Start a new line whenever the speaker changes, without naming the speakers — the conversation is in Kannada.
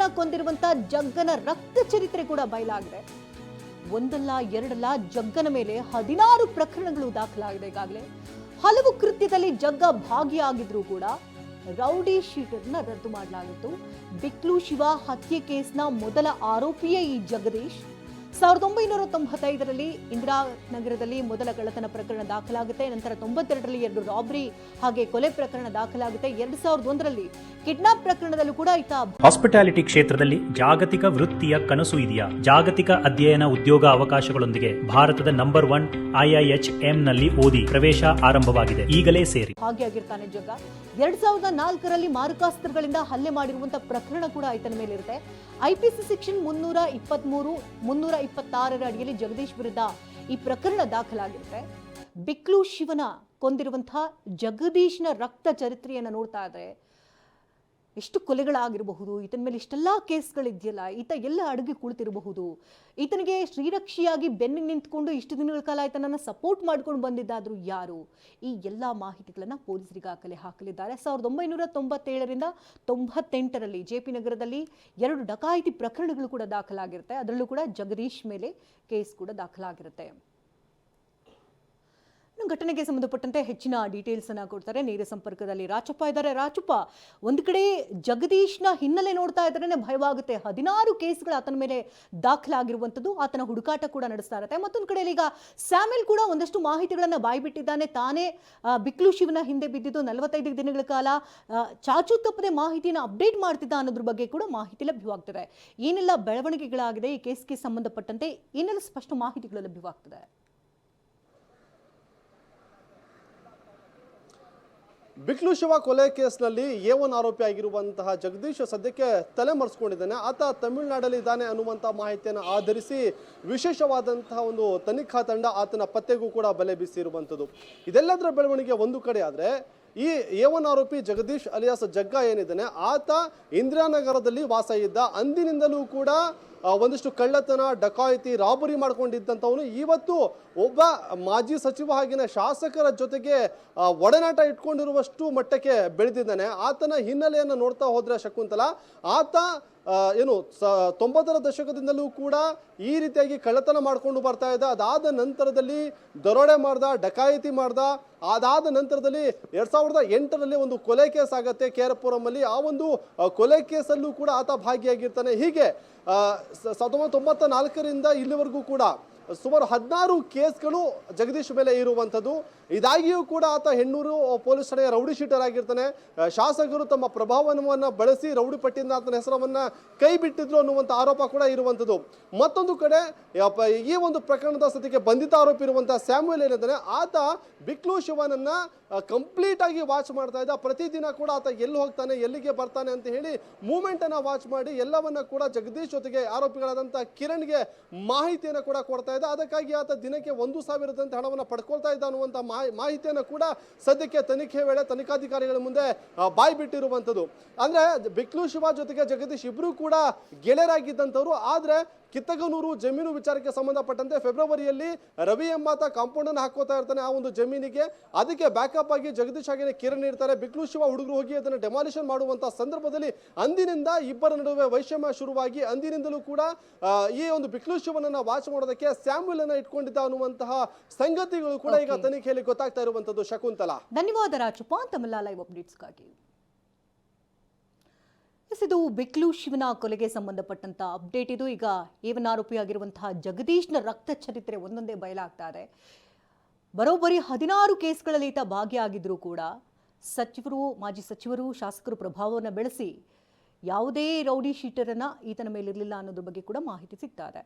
ಶಿವನ ಕೊಂದಿರುವಂತ ಜಗ್ಗನ ರಕ್ತ ಚರಿತ್ರೆ ಕೂಡ ಬಯಲಾಗಿದೆ. ಒಂದಲ್ಲ, ಎರಡಲ್ಲ, ಜಗ್ಗನ ಮೇಲೆ ಹದಿನಾರು ಪ್ರಕರಣಗಳು ದಾಖಲಾಗಿದೆ ಈಗಾಗಲೇ. ಹಲವು ಕೃತ್ಯದಲ್ಲಿ ಜಗ್ಗ ಭಾಗಿಯಾಗಿದ್ರು ಕೂಡ ರೌಡಿ ಶೀಟರ್ನ ರದ್ದು ಮಾಡಲಾಗಿತ್ತು. ಬಿಕ್ಲು ಶಿವ ಹತ್ಯೆ ಕೇಸ್ನ ಮೊದಲ ಆರೋಪಿಯೇ ಈ ಜಗದೀಶ್. ಸಾವಿರದ ಒಂಬೈನೂರ ತೊಂಬತ್ತೈದರಲ್ಲಿ ಇಂದಿರಾ ನಗರದಲ್ಲಿ ಮೊದಲ ಕಳ್ಳತನ ಪ್ರಕರಣ ದಾಖಲಾಗುತ್ತೆ. ನಂತರ ತೊಂಬತ್ತೆರಡರಲ್ಲಿ ಎರಡು ರಾಬರಿ ಹಾಗೆ ಕೊಲೆ ಪ್ರಕರಣ ದಾಖಲಾಗುತ್ತೆ. ಎರಡ್ ಸಾವಿರದ ಒಂದರಲ್ಲಿ ಕಿಡ್ನಾಪ್ ಪ್ರಕರಣದಲ್ಲೂ ಕೂಡ ಈತ
ಹಾಸ್ಪಿಟಾಲಿಟಿ ಕ್ಷೇತ್ರದಲ್ಲಿ ಜಾಗತಿಕ ವೃತ್ತಿಯ ಕನಸು ಇದೆಯಾ? ಜಾಗತಿಕ ಅಧ್ಯಯನ ಉದ್ಯೋಗ ಅವಕಾಶಗಳೊಂದಿಗೆ ಭಾರತದ ನಂಬರ್ ಒನ್ ಐಐಎಚ್ನಲ್ಲಿ ಓದಿ ಪ್ರವೇಶ ಆರಂಭವಾಗಿದೆ. ಈಗಲೇ ಸೇರಿ.
ಹಾಗೆ ಆಗಿರ್ತಾನೆ ಜಗ ಎರಡ್ ಸಾವಿರದ ನಾಲ್ಕರಲ್ಲಿ ಮಾರಕಾಸ್ತ್ರಗಳಿಂದ ಹಲ್ಲೆ ಮಾಡಿರುವಂತಹ ಪ್ರಕರಣ ಕೂಡ ಆಯ್ತನ ಮೇಲಿರುತ್ತೆ. ಐಪಿಸಿ ಸೆಕ್ಷನ್ ಮುನ್ನೂರ ಇಪ್ಪತ್ಮೂರು ಮುನ್ನೂರ ಇಪ್ಪತ್ತಾರರ ಅಡಿಯಲ್ಲಿ ಜಗದೀಶ್ ವಿರುದ್ಧ ಈ ಪ್ರಕರಣ ದಾಖಲಾಗಿರುತ್ತೆ. ಬಿಕ್ಲು ಶಿವನ ಕೊಂದಿರುವಂತಹ ಜಗದೀಶ್ನ ರಕ್ತ ಚರಿತ್ರೆಯನ್ನು ನೋಡ್ತಾ ಇದ್ರೆ ಎಷ್ಟು ಕೊಲೆಗಳಾಗಿರಬಹುದು, ಈತನ ಮೇಲೆ ಇಷ್ಟೆಲ್ಲ ಕೇಸ್ಗಳಿದೆಯಲ್ಲ, ಈತ ಎಲ್ಲ ಅಡುಗೆ ಕುಳಿತಿರಬಹುದು. ಈತನಿಗೆ ಶ್ರೀರಕ್ಷಿಯಾಗಿ ಬೆನ್ನಿಗೆ ನಿಂತ್ಕೊಂಡು ಇಷ್ಟು ದಿನಗಳ ಕಾಲ ಈತನನ್ನು ಸಪೋರ್ಟ್ ಮಾಡ್ಕೊಂಡು ಬಂದಿದ್ದಾದರೂ ಯಾರು? ಈ ಎಲ್ಲ ಮಾಹಿತಿಗಳನ್ನು ಪೊಲೀಸರಿಗೆ ಕಲೆ ಹಾಕಲಿದ್ದಾರೆ. ಸಾವಿರದ ಒಂಬೈನೂರ ತೊಂಬತ್ತೇಳರಿಂದ ತೊಂಬತ್ತೆಂಟರಲ್ಲಿ ಜೆ ಪಿ ನಗರದಲ್ಲಿ ಎರಡು ಡಕಾಯಿತಿ ಪ್ರಕರಣಗಳು ಕೂಡ ದಾಖಲಾಗಿರುತ್ತೆ. ಅದರಲ್ಲೂ ಕೂಡ ಜಗದೀಶ್ ಮೇಲೆ ಕೇಸ್ ಕೂಡ ದಾಖಲಾಗಿರುತ್ತೆ. ಘಟನೆಗೆ ಸಂಬಂಧಪಟ್ಟಂತೆ ಹೆಚ್ಚಿನ ಡೀಟೇಲ್ಸ್ ಅನ್ನ ಕೊಡ್ತಾರೆ. ನೇರ ಸಂಪರ್ಕದಲ್ಲಿ ರಾಚಪ್ಪ ಇದ್ದಾರೆ. ರಾಚಪ್ಪ ಒಂದು ಕಡೆ ಜಗದೀಶ್ನ ಹಿನ್ನೆಲೆ ನೋಡ್ತಾ ಇದ್ರೆ ಭಯವಾಗುತ್ತೆ. ಹದಿನಾರು ಕೇಸ್ಗಳು ಆತನ ಮೇಲೆ ದಾಖಲಾಗಿರುವಂಥದ್ದು, ಆತನ ಹುಡುಕಾಟ ಕೂಡ ನಡೆಸ್ತಾ ಇರುತ್ತೆ. ಮತ್ತೊಂದು ಕಡೆಯಲ್ಲಿ ಈಗ ಸ್ಯಾಮೆಲ್ ಕೂಡ ಒಂದಷ್ಟು ಮಾಹಿತಿಗಳನ್ನ ಬಾಯ್ಬಿಟ್ಟಿದ್ದಾನೆ. ತಾನೇ ಬಿಕ್ಲು ಶಿವನ ಹಿಂದೆ ಬಿದ್ದಿದ್ದು ನಲವತ್ತೈದು ದಿನಗಳ ಕಾಲ. ಚಾಚು ತಪ್ಪದೆ ಮಾಹಿತಿನ ಅಪ್ಡೇಟ್ ಮಾಡ್ತಿದ್ದ ಅನ್ನೋದ್ರ ಬಗ್ಗೆ ಕೂಡ ಮಾಹಿತಿ ಲಭ್ಯವಾಗ್ತದೆ. ಏನೆಲ್ಲ ಬೆಳವಣಿಗೆಗಳಾಗಿದೆ ಈ ಕೇಸ್ಗೆ ಸಂಬಂಧಪಟ್ಟಂತೆ? ಏನೆಲ್ಲ ಸ್ಪಷ್ಟ ಮಾಹಿತಿಗಳು ಲಭ್ಯವಾಗ್ತದೆ?
ಬಿಕ್ಲು ಶಿವ ಕೊಲೆ ಕೇಸ್ನಲ್ಲಿ ಎ ಒನ್ ಆರೋಪಿ ಆಗಿರುವಂತಹ ಜಗದೀಶ್ ಸದ್ಯಕ್ಕೆ ತಲೆಮರೆಸ್ಕೊಂಡಿದ್ದಾನೆ. ಆತ ತಮಿಳುನಾಡಲ್ಲಿ ಇದ್ದಾನೆ ಅನ್ನುವಂಥ ಮಾಹಿತಿಯನ್ನು ಆಧರಿಸಿ ವಿಶೇಷವಾದಂತಹ ಒಂದು ತನಿಖಾ ತಂಡ ಆತನ ಪತ್ತೆಗೂ ಕೂಡ ಬಲೆ ಬೀಸಿರುವಂಥದ್ದು. ಇದೆಲ್ಲದರ ಬೆಳವಣಿಗೆ ಒಂದು ಕಡೆ ಆದರೆ ಈ ಎ ಒನ್ ಆರೋಪಿ ಜಗದೀಶ್ ಅಲಿಯಾಸ್ ಜಗ್ಗ ಏನಿದ್ದಾನೆ, ಆತ ಇಂದಿರಾನಗರದಲ್ಲಿ ವಾಸ ಇದ್ದ. ಅಂದಿನಿಂದಲೂ ಕೂಡ ಒಂದಿಷ್ಟು ಕಳ್ಳತನ, ಡಕಾಯಿತಿ, ರಾಬರಿ ಮಾಡ್ಕೊಂಡಿದ್ದಂಥವನು ಇವತ್ತು ಒಬ್ಬ ಮಾಜಿ ಸಚಿವ ಆಗಿನ ಶಾಸಕರ ಜೊತೆಗೆ ಒಡನಾಟ ಇಟ್ಕೊಂಡಿರುವಷ್ಟು ಮಟ್ಟಕ್ಕೆ ಬೆಳೆದಿದ್ದಾನೆ. ಆತನ ಹಿನ್ನೆಲೆಯನ್ನು ನೋಡ್ತಾ ಹೋದರೆ ಶಕುಂತಲ, ಆತ ಏನು, ಸ, ತೊಂಬತ್ತರ ದಶಕದಿಂದಲೂ ಕೂಡ ಈ ರೀತಿಯಾಗಿ ಕಳ್ಳತನ ಮಾಡ್ಕೊಂಡು ಬರ್ತಾ ಇದ್ದ ಅದಾದ ನಂತರದಲ್ಲಿ ದರೋಡೆ ಮಾಡ್ದ, ಡಕಾಯಿತಿ ಮಾಡ್ದ, ಅದಾದ ನಂತರದಲ್ಲಿ ಎರಡು ಸಾವಿರದ ಎಂಟರಲ್ಲಿ ಒಂದು ಕೊಲೆ ಕೇಸ್ ಆಗತ್ತೆ ಆರ್ ಪುರಂ ಅಲ್ಲಿ ಆ ಒಂದು ಕೊಲೆ ಕೇಸಲ್ಲೂ ಕೂಡ ಆತ ಭಾಗಿಯಾಗಿರ್ತಾನೆ. ಹೀಗೆ ಸಾವಿರದ ತೊಂಬತ್ತ ನಾಲ್ಕರಿಂದ ಇಲ್ಲಿವರೆಗೂ ಕೂಡ ಸುಮಾರು ಹದಿನಾರು ಕೇಸ್ಗಳು ಜಗದೀಶ್ ಮೇಲೆ ಇರುವಂಥದ್ದು ಇದಾಗಿಯೂ ಕೂಡ ಆತ ಹೆಣ್ಣೂರು ಪೊಲೀಸ್ ಠಾಣೆಯ ರೌಡಿ ಶೀಟರ್ ಆಗಿರ್ತಾನೆ. ಶಾಸಕರು ತಮ್ಮ ಪ್ರಭಾವವನ್ನು ಬಳಸಿ ರೌಡಿ ಪಟ್ಟಿಯಿಂದ ಆತನ ಹೆಸರವನ್ನು ಕೈ ಬಿಟ್ಟಿದ್ರು ಅನ್ನುವಂಥ ಆರೋಪ ಕೂಡ ಇರುವಂಥದ್ದು. ಮತ್ತೊಂದು ಕಡೆ ಈ ಒಂದು ಪ್ರಕರಣದ ಸದ್ಯಕ್ಕೆ ಬಂಧಿತ ಆರೋಪಿ ಇರುವಂಥ ಸ್ಯಾಮ್ಯುಯಲ್ ಏನಿದ್ದಾನೆ, ಆತ ಬಿಕ್ಲು ಶಿವನನ್ನ ಕಂಪ್ಲೀಟ್ ಆಗಿ ವಾಚ್ ಮಾಡ್ತಾ ಇದ್ದ. ಪ್ರತಿದಿನ ಕೂಡ ಆತ ಎಲ್ಲಿ ಹೋಗ್ತಾನೆ, ಎಲ್ಲಿಗೆ ಬರ್ತಾನೆ ಅಂತ ಹೇಳಿ ಮೂಮೆಂಟ್ ಅನ್ನ ವಾಚ್ ಮಾಡಿ ಎಲ್ಲವನ್ನ ಕೂಡ ಜಗದೀಶ್ ಜೊತೆಗೆ ಆರೋಪಿಗಳಾದಂಥ ಕಿರಣ್ಗೆ ಮಾಹಿತಿಯನ್ನು ಕೂಡ ಕೊಡ್ತಾ ಇದ್ದ ಅದಕ್ಕಾಗಿ ಆತ ದಿನಕ್ಕೆ ಒಂದು ಸಾವಿರದಂತೆ ಹಣವನ್ನು ಪಡ್ಕೊಳ್ತಾ ಇದ್ದ ಅನ್ನುವಂಥ ಮಾಹಿ- ಮಾಹಿತಿಯನ್ನು ಕೂಡ ಸದ್ಯಕ್ಕೆ ತನಿಖೆ ವೇಳೆ ತನಿಖಾಧಿಕಾರಿಗಳ ಮುಂದೆ ಬಾಯಿ ಬಿಟ್ಟಿರುವಂಥದ್ದು. ಅಂದ್ರೆ ಬಿಕ್ಲು ಶಿವ ಜೊತೆಗೆ ಜಗದೀಶ್ ಇಬ್ಬರೂ ಕೂಡ ಗೆಳೆಯರಾಗಿದ್ದಂಥವ್ರು. ಆದ್ರೆ ಕಿತ್ತಗನೂರು ಜಮೀನು ವಿಚಾರಕ್ಕೆ ಸಂಬಂಧಪಟ್ಟಂತೆ ಫೆಬ್ರವರಿಯಲ್ಲಿ ರವಿ ಎಂಬಾತ ಕಾಂಪೌಂಡ್ ಅನ್ನು ಹಾಕೋತಾ ಇರ್ತಾನೆ ಆ ಒಂದು ಜಮೀನಿಗೆ. ಅದಕ್ಕೆ ಬ್ಯಾಕಪ್ ಆಗಿ ಜಗದೀಶ್ ಹಾಗೆ ಕಿರಣ್ ಇರ್ತಾರೆ ಬಿಕ್ಲು ಶಿವ ಹುಡುಗರು ಹೋಗಿ ಅದನ್ನು ಡೆಮಾಲಿಷನ್ ಮಾಡುವಂತಹ ಸಂದರ್ಭದಲ್ಲಿ ಅಂದಿನಿಂದ ಇಬ್ಬರ ನಡುವೆ ವೈಷಮ್ಯ ಶುರುವಾಗಿ ಅಂದಿನಿಂದಲೂ ಕೂಡ ಈ ಒಂದು ಬಿಕ್ಲು ಶಿವನನ್ನ ವಾಚ್ ಮಾಡೋದಕ್ಕೆ ಸ್ಯಾಮ್ಯುಲ್ ಅನ್ನ ಇಟ್ಕೊಂಡಿದ್ದ ಅನ್ನುವಂತಹ ಸಂಗತಿಗಳು ಕೂಡ ಈಗ. ತನಿಖೆಯಲ್ಲಿ ಗೊತ್ತಾಗ್ತಾ ಇರುವಂತದ್ದು ಶಕುಂತಲಾ.
ಧನ್ಯವಾದ ರಾಜಪಾನ್ ತಮ್ಮೆಲ್ಲ ಲೈವ್ ಅಪ್ಡೇಟ್ಸ್ಗಾಗಿ ಇದು ಬೆಕ್ಲು ಶಿವನ ಕೊಲೆಗೆ ಸಂಬಂಧಪಟ್ಟಂತ ಅಪ್ಡೇಟ್ ಇದು. ಈಗ ಏವನ್ ಆರೋಪಿಯಾಗಿರುವಂತಹ ಜಗದೀಶ್ನ ರಕ್ತ ಚರಿತ್ರೆ ಒಂದೊಂದೇ ಬಯಲಾಗ್ತಾ ಇದೆ. ಬರೋಬ್ಬರಿ ಹದಿನಾರು ಕೇಸ್ಗಳಲ್ಲಿ ಈತ ಭಾಗಿಯಾಗಿದ್ರೂ ಕೂಡ ಸಚಿವರು ಮಾಜಿ ಸಚಿವರು ಶಾಸಕರು ಪ್ರಭಾವವನ್ನು ಬೆಳೆಸಿ ಯಾವುದೇ ರೌಡಿ ಶೀಟರನ್ನ ಈತನ ಮೇಲಿರಲಿಲ್ಲ ಅನ್ನೋದ್ರ ಬಗ್ಗೆ ಕೂಡ ಮಾಹಿತಿ ಸಿಗ್ತಾ ಇದೆ.